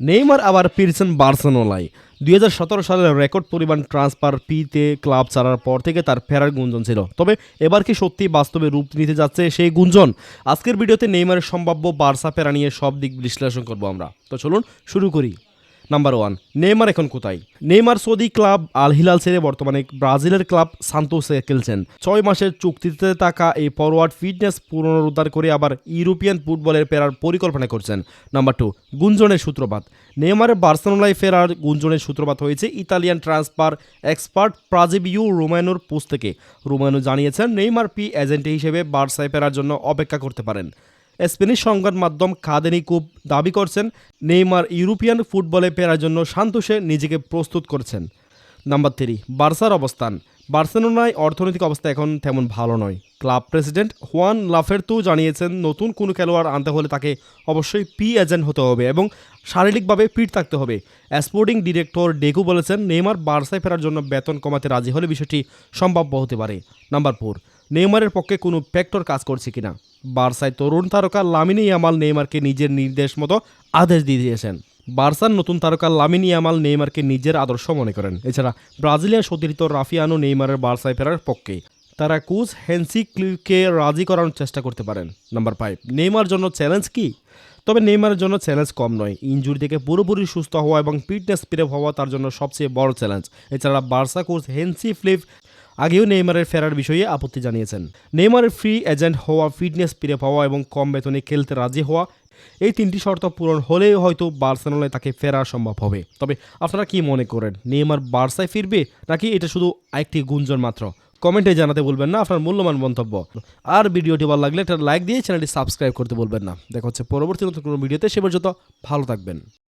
Neymar আবার ফিরছেন বার্সেলোনায়। দুই হাজার সতেরো সালের রেকর্ড পরিমাণ ট্রান্সফার পিতে ক্লাব ছাড়ার পর থেকে তার ফেরার গুঞ্জন ছিল। তবে এবার কি সত্যি বাস্তবে রূপ নিতে যাচ্ছে সেই গুঞ্জন? আজকের ভিডিওতে নেইমারের সম্ভাব্য বার্সা ফেরা নিয়ে সব দিক বিশ্লেষণ করব আমরা। তো চলুন শুরু করি। নাম্বার ওয়ান নেইমার এখন কোথায়? Neymar Saudi club Al Hilal ছেড়ে বর্তমানে ব্রাজিলের ক্লাব সান্তোসে খেলছেন। ছয় মাসের চুক্তিতে থাকা এই ফরওয়ার্ড ফিটনেস পুনরুদ্ধার করে আবার ইউরোপিয়ান ফুটবলের ফেরার পরিকল্পনা করছেন। নাম্বার টু গুঞ্জনের সূত্রপাত। নেইমারের বার্সেলোনায় ফেরার গুঞ্জনের সূত্রপাত হয়েছে ইতালিয়ান ট্রান্সফার এক্সপার্ট প্রাজিবিউ রোমানোর পোস্ট থেকে। রোমানো জানিয়েছেন নেইমার পি এজেন্ট হিসেবে বার্সায় ফেরার জন্য অপেক্ষা করতে পারেন। স্প্যানিশ সংবাদ মাধ্যম কাদেনি কুপ দাবি করছেন, নেইমার ইউরোপিয়ান ফুটবলে ফেরার জন্য সান্তোষে নিজেকে প্রস্তুত করছেন। নাম্বার থ্রি, বার্সার অবস্থান। বার্সেলোনায় অর্থনৈতিক অবস্থা এখন তেমন ভালো নয়। ক্লাব প্রেসিডেন্ট হুয়ান লাফেরতু জানিয়েছেন, নতুন কোনো খেলোয়াড় আনতে হলে তাকে অবশ্যই পি এজেন্ট হতে হবে এবং শারীরিকভাবে ফিট থাকতে হবে। স্পোর্টিং ডিরেক্টর ডেকু বলেছেন, নেইমার বার্সায় ফেরার জন্য বেতন কমাতে রাজি হলে বিষয়টি সম্ভাব্য হতে পারে। নাম্বার ফোর নেইমারের পক্ষে কোনো ফ্যাক্টর কাজ করছে কিনা? বার্সায় তরুণ তারকা লামিনী ইয়ামাল নেইমারকে নিজের নির্দেশ মতো আদেশ দিয়ে দিয়েছেন। বার্সার নতুন তারকা লামিনী ইয়ামাল নেইমারকে নিজের আদর্শ মনে করেন। এছাড়া ব্রাজিলিয়ান সতীর্থ রাফিয়ানো নেইমারের বার্সায় ফেরার পক্ষে তারা কুচ হেন্সি ক্লিপকে রাজি করানোর চেষ্টা করতে পারেন। নাম্বার ফাইভ নেইমার জন্য চ্যালেঞ্জ কি? তবে নেইমারের জন্য চ্যালেঞ্জ কম নয়। ইনজুরি থেকে পুরোপুরি সুস্থ হওয়া এবং ফিটনেস ফিরে হওয়া তার জন্য সবচেয়ে বড় চ্যালেঞ্জ এছাড়া বার্সা কোচ হেন্সি ফ্লিপ আগেও নেইমারের ফেরার বিষয়ে আপত্তি জানিয়েছেন। নেইমারের ফ্রি এজেন্ট হওয়া, ফিটনেস ফিরে পাওয়া এবং কম বেতনে খেলতে রাজি হওয়া, এই তিনটি শর্ত পূরণ হলেই হয়তো বার্সেলোনায় তাকে ফেরা সম্ভব হবে। তবে আপনারা কি মনে করেন, নেইমার বার্সায় ফিরবে নাকি এটা শুধু একটি গুঞ্জন মাত্র? কমেন্টে জানাতে বলবেন না আপনার মূল্যবান মন্তব্য। আর ভিডিওটি ভালো লাগলে একটা লাইক দিয়ে চ্যানেলটি সাবস্ক্রাইব করতে বলবেন না। দেখা হচ্ছে পরবর্তী নতুন কোনো ভিডিওতে, সে পর্যন্ত ভালো থাকবেন।